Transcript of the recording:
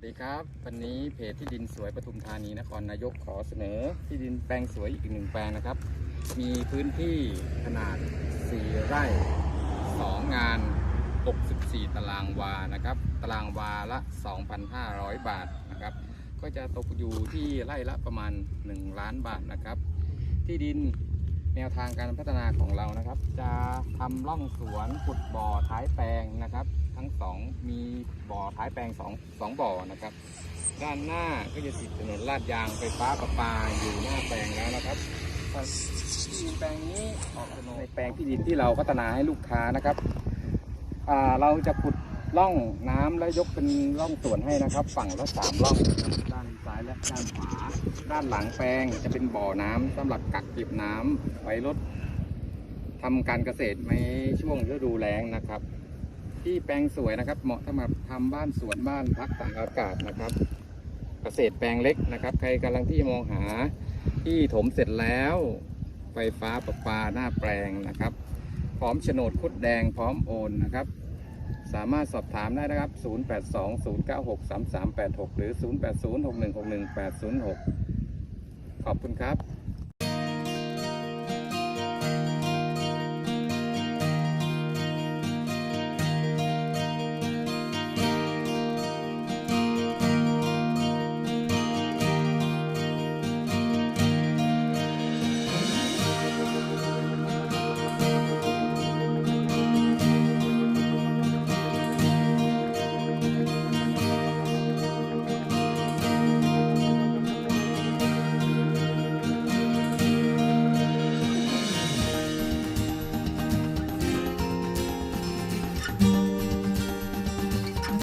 สวัสดีครับ วันนี้เพจที่ดินสวยปทุมธานีนครนายกขอเสนอ ที่ดินแปลงสวยอีกหนึ่งแปลงนะครับ มีพื้นที่ขนาด 4 ไร่ 2 งาน 64 ตารางวานะครับ ตารางวาละ 2,500 บาทนะครับ ก็จะตกอยู่ที่ไร่ละประมาณ 1 ล้านบาทนะครับ ที่ดินแนวทางการพัฒนาของเรานะครับ จะทำร่องสวนขุดบ่อท้ายแปลง ทั้งสองมีบ่อท้ายแปลงสองสองบ่อนะครับ ด้านหน้าก็จะติดถนนลาดยางไฟฟ้าประปาอยู่หน้าแปลงแล้วนะครับที่ดินแปลงนี้ออกโฉนดในแปลงที่ดินที่เราพัฒนาให้ลูกค้านะครับเราจะขุดร่องน้ำแล้วยกเป็นร่องส่วนให้นะครับ ฝั่งละสามร่องด้านซ้ายและด้านขวาด้านหลังแปลงจะเป็นบ่อน้ำสำหรับกักเก็บน้ำไว้ลดทำการเกษตรในช่วงฤดูแล้งนะครับ ที่แปลงสวยนะครับ เหมาะสำหรับทำบ้านสวนบ้านพักตากอากาศนะครับ เกษตรแปลงเล็กนะครับ ใครกำลังที่มองหาที่ถมเสร็จแล้ว ไฟฟ้าประปาหน้าแปลงนะครับ พร้อมโฉนดคุดแดงพร้อมโอนนะครับ สามารถสอบถามได้นะครับ 0820963386 หรือ 0806161806 ขอบคุณครับ